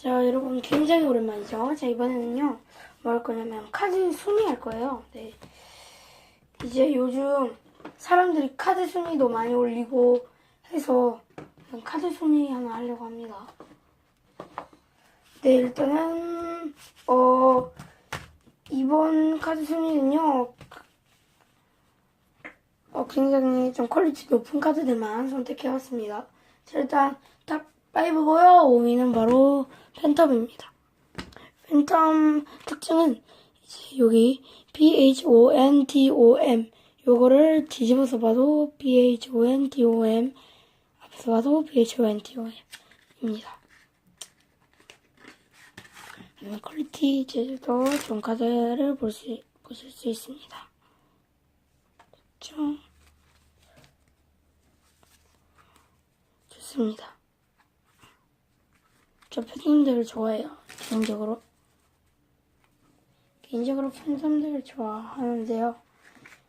자, 여러분 굉장히 오랜만이죠. 자, 이번에는요. 뭐 할 거냐면 카드 순위 할 거예요. 네. 이제 요즘 사람들이 카드 순위도 많이 올리고 해서 카드 순위 하나 하려고 합니다. 네, 일단은 어 이번 카드 순위는요. 어, 굉장히 좀 퀄리티 높은 카드들만 선택해왔습니다. 자, 일단 탑 5고요. 5위는 바로 팬텀입니다. 팬텀 특징은 여기 BHONDOM 요거를 뒤집어서 봐도 BHONDOM 앞에서 봐도 BHONDOM입니다. 퀄리티 제도 좋은 카드를 볼 수, 보실 수 있습니다. 그렇죠? 좋습니다. 저 팬텀들을 좋아해요. 개인적으로. 개인적으로 팬텀들을 좋아하는데요.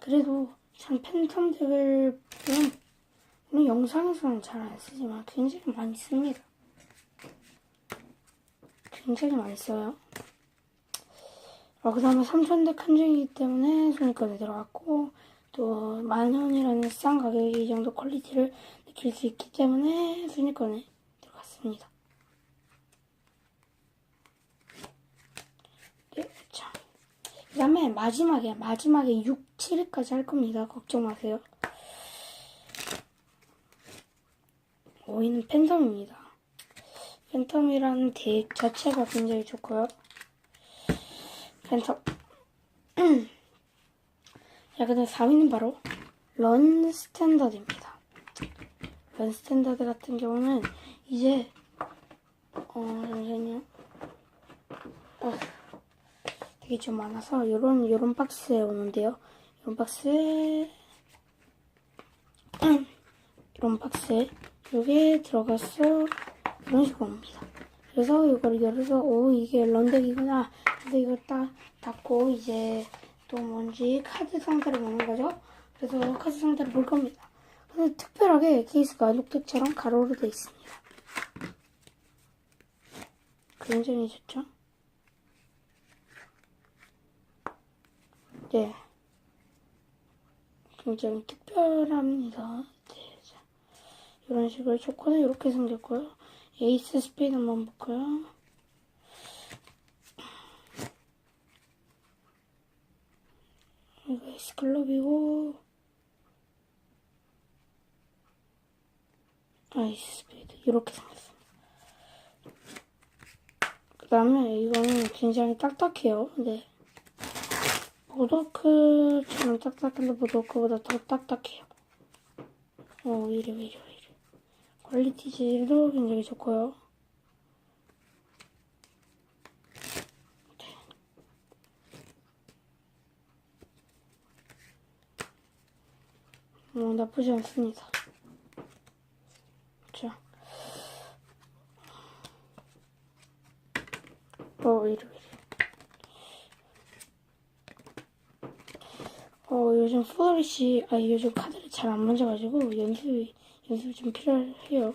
그래도 참 물론 영상에서는 잘 안 쓰지만 굉장히 많이 씁니다. 굉장히 많이 써요. 어, 그 다음에 3,000대 큰중이기 때문에 순위권에 들어갔고, 또, 만원이라는 싼 가격에 이 정도 퀄리티를 느낄 수 있기 때문에 순위권에 들어갔습니다. 네, 자. 그 다음에 마지막에, 마지막에 6, 7위까지 할 겁니다. 걱정 마세요. 5위는 팬텀입니다. 팬텀이라는 덱 자체가 굉장히 좋고요. 팬텀. 자, 그 다음 4위는 바로 런 스탠더드입니다. 런 스탠더드 같은 경우는 이제, 어, 잠시만요. 어, 되게 좀 많아서, 요런, 요런 박스에 오는데요. 요런 박스에, 이런 박스에, 요게 들어가서, 이런 식으로 옵니다. 그래서 이걸 열어서 오 이게 런덱이구나. 그래서 이걸 딱 닫고 이제 또 뭔지 카드 상태를 보는 거죠. 그래서 카드 상태를 볼 겁니다. 그래서 특별하게 케이스가 녹색처럼 가로로 되어 있습니다. 굉장히 좋죠? 네. 굉장히 특별합니다. 네, 자. 이런 식으로 조건은 이렇게 생겼고요. 에이스 스피드 한번 볼까요? 이거 에이스 클럽이고 에이스 스피드 이렇게 생겼어. 그 다음에 이거는 굉장히 딱딱해요. 네. 보더크처럼 딱딱한데 보더크보다 더 딱딱해요. 어, 이래, 이래, 이래. 퀄리티 질도 굉장히 좋고요. 어, 나쁘지 않습니다. 자. 어, 이래, 이래. 어, 요즘 플로리시, 아, 요즘 카드를 잘 안 만져가지고 연습이, 연습이 좀 필요해요.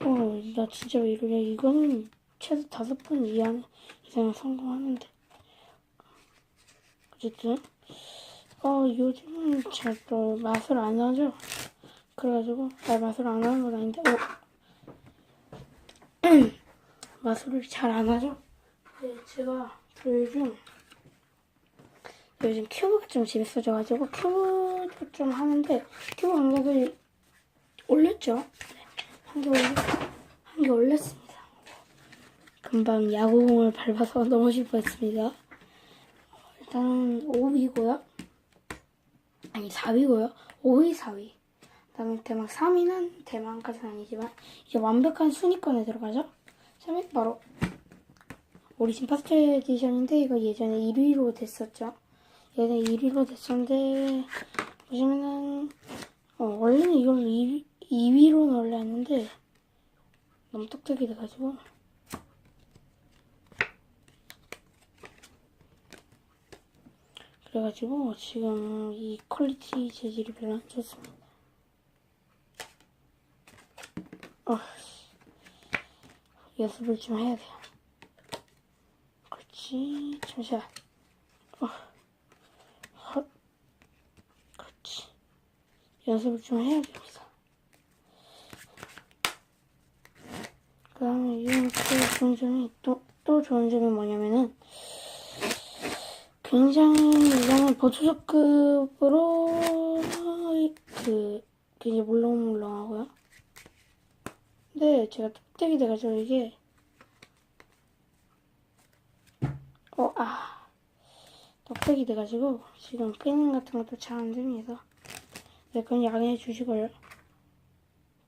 어, 나 진짜로 이러냐. 이거는 최소 다섯 번 이상, 이상 성공하는데. 어쨌든, 어, 요즘은 잘 또 맛을 안 하죠. 그래가지고, 아, 맛을 안 하는 건 아닌데, 어. 마술을 잘 안 하죠. 네, 제가 또 요즘, 요즘 큐브가 좀 재밌어져가지고, 큐브도 좀 하는데, 큐브 강력을 올렸죠. 한 개 올렸, 한개 올렸습니다. 금방 야구공을 밟아서 넘어질 뻔했습니다. 일단 5위고요. 아니 4위고요. 5위, 4위. 그다음에 대망 3위는 대망까지는 아니지만 이제 완벽한 순위권에 들어가죠. 3위 바로 오리진 파스트 에디션인데 이거 예전에 1위로 됐었죠. 예전에 1위로 됐었는데 보시면은 어, 원래는 이걸 2위, 2위로 넣으려 했는데 너무 똑똑이 돼가지고 그래가지고 지금 이 퀄리티 재질이 별로 안 좋습니다. 어, 연습을 좀 해야 돼요. 그렇지. 잠시만. 어. 헛. 그렇지. 연습을 좀 해야 됩니다. 그 다음에 또 좋은 점이, 또, 또 좋은 점이 뭐냐면은, 굉장히 이거는 보조급으로 그 굉장히 물렁물렁하고요. 근데 제가 뚝딱이 돼가지고 이게 어아 뚝딱이 돼가지고 지금 펜 같은 것도 잘 안 됩니다. 네, 그건 양해해 주시고요.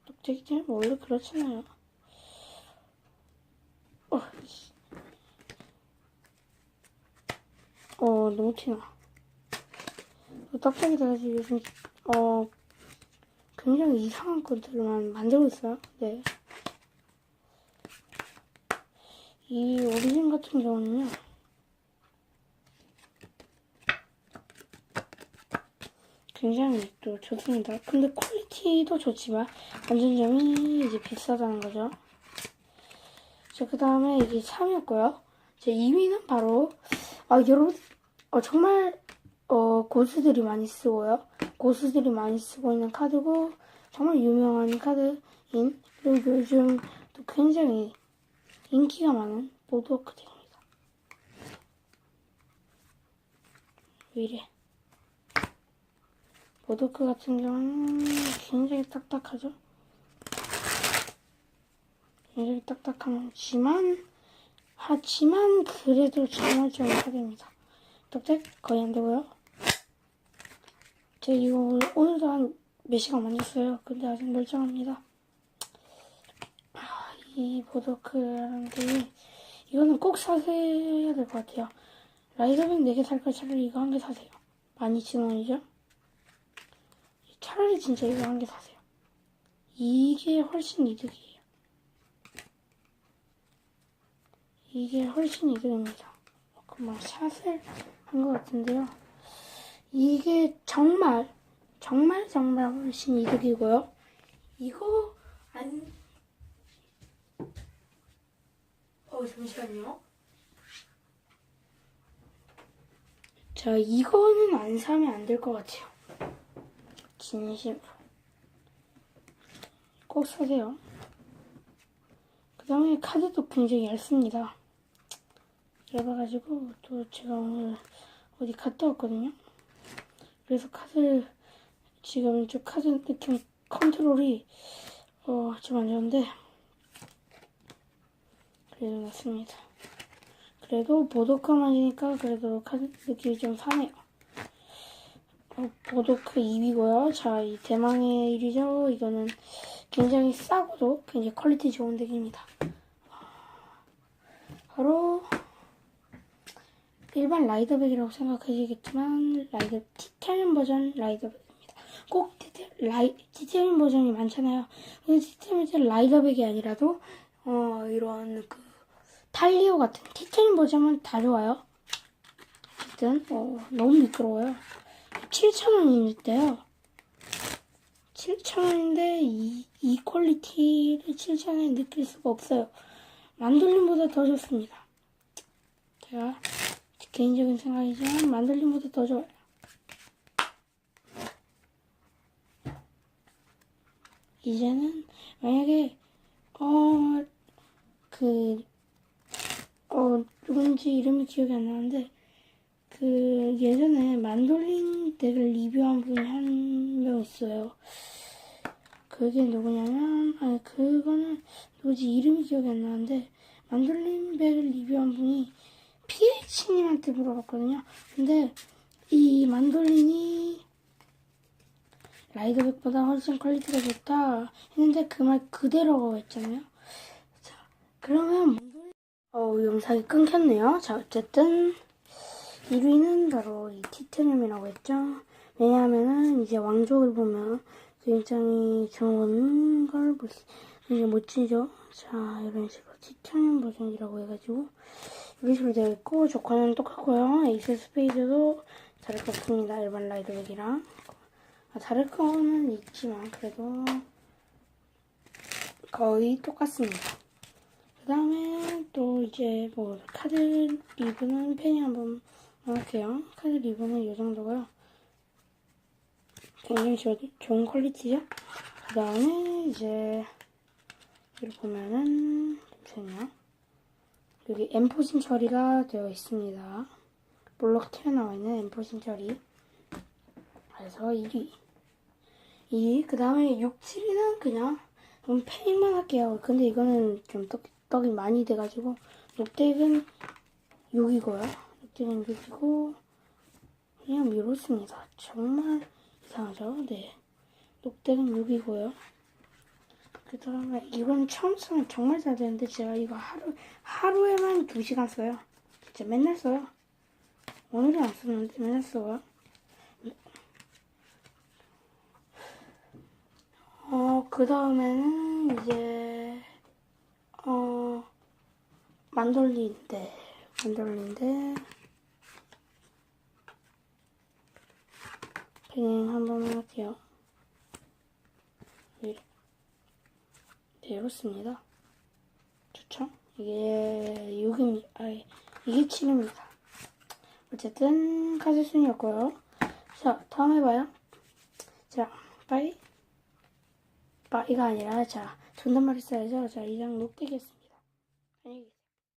뚝딱이 때문에 원래 그렇잖아요. 어, 씨. 어, 너무 티나. 떡볶이 돼가지고 요즘, 어, 굉장히 이상한 것들만 만들고 있어요. 네. 이 오리진 같은 경우는요. 굉장히 또 좋습니다. 근데 퀄리티도 좋지만 안전점이 이제 비싸다는 거죠. 자, 그 다음에 이게 3위였고요. 제 2위는 바로 아 여러분 어, 정말 어, 고수들이 많이 쓰고요. 고수들이 많이 쓰고 있는 카드고 정말 유명한 카드인 그리고 요즘 또 굉장히 인기가 많은 보드워크들입니다. 왜 이래? 보드워크 같은 경우는 굉장히 딱딱하죠. 굉장히 딱딱하지만 하지만 그래도 정말 좋은 카드입니다. 덕택 거의 안 되고요. 제가 이거 오늘- 오늘도 한 몇 시간 만졌어요. 근데 아직 멀쩡합니다. 아, 이 보드워크라는 게 이거는 꼭 사셔야 될 것 같아요. 라이더백 4개 살거 차라리 이거 한 개 사세요. 12,000원이죠? 차라리 진짜 이거 한 개 사세요. 이게 훨씬 이득이에요. 이게 훨씬 이득입니다. 그만 샷을 한 것 같은데요. 이게 정말 정말 정말 훨씬 이득이고요. 이거 안... 어 잠시만요. 자 이거는 안 사면 안 될 것 같아요. 진심으로 꼭 사세요. 그 다음에 카드도 굉장히 얇습니다. 얇아가지고 또 제가 오늘 어디 갔다 왔거든요. 그래서 카드 지금 저 카드 느낌 컨트롤이 어, 좀 안 좋은데 그래도 낫습니다. 그래도 보도크만이니까 그래도 카드 느낌이 좀 사네요. 어, 보도크 2위고요. 자, 이 대망의 1위죠. 이거는 굉장히 싸고도 굉장히 퀄리티 좋은 덱입니다. 바로 일반 라이더백이라고 생각하시겠지만 라이더 티타늄 버전 라이더백입니다. 꼭 티타, 라이, 티타늄 버전이 많잖아요. 근데 티타늄 버전 라이더백이 아니라도 어 이런 그 탈리오 같은 티타늄 버전은 다 좋아요. 어쨌든 어, 너무 미끄러워요. 7,000원인데요. 7,000원인데 이, 이 퀄리티를 7,000원에 느낄 수가 없어요. 만돌림보다 더 좋습니다. 제가 개인적인 생각이지만 만들림보다 더 좋아요. 이제는 만약에 어그 어 누군지 이름이 기억이 안 나는데 그 예전에 만돌린 덱을 리뷰한 분이 한 명 있어요. 그게 누구냐면 아니 그거는 누구지 이름이 기억이 안 나는데 만돌린 덱을 리뷰한 분이 PH님한테 물어봤거든요. 근데 이 만돌린이 라이더백보다 훨씬 퀄리티가 좋다 했는데 그 말 그대로라고 했잖아요. 자, 그러면. 어, 영상이 끊겼네요. 자, 어쨌든 1위는 바로 이 티타늄이라고 했죠. 왜냐하면은 이제 왕족을 보면 굉장히 좋은 걸 볼 수, 굉장히 멋지죠. 자, 이런 식으로 티타늄 버전이라고 해가지고 이런 식으로 되어 있고 조건은 똑같고요. 에이스 스페이드도 것 같습니다. 일반 라이드백이랑 아, 거는 있지만 그래도 거의 똑같습니다. 그 다음에 또 이제 뭐 카드 리본은 펜이 한번 넣을게요. 카드 리본은 이 정도고요. 굉장히 조, 좋은 퀄리티죠. 그 다음에 이제 여기 보면은 잠시만요. 여기 엠포진 처리가 되어 있습니다. 볼록 튀어나와 있는 엠포진 처리. 그래서 1위. 2위. 그 다음에 6, 7위는 그냥 그럼 페인만 할게요. 근데 이거는 좀 떡, 떡이 많이 돼가지고 녹색은 6이고요. 6이고 그냥 이렇습니다. 정말 이상하죠? 네. 녹색은 6이고요. 그 다음에 이건 처음 쓰면 정말 잘 되는데 제가 이거 하루 하루에만 2시간 써요. 진짜 맨날 써요. 오늘은 안 쓰는데 맨날 써요. 어, 그 다음에는 이제, 어, 만돌리인데, 만돌리인데, 그냥 한번 할게요. 네, 네, 이렇습니다. 좋죠? 이게 6입니다. 아니, 이게 7입니다. 어쨌든, 카드 순이었고요. 자, 다음에 봐요. 자, 빠이. 빠이가 아니라, 자, 존댓말이 써야죠. 자, 이장 녹되겠습니다. 안녕히 계세요.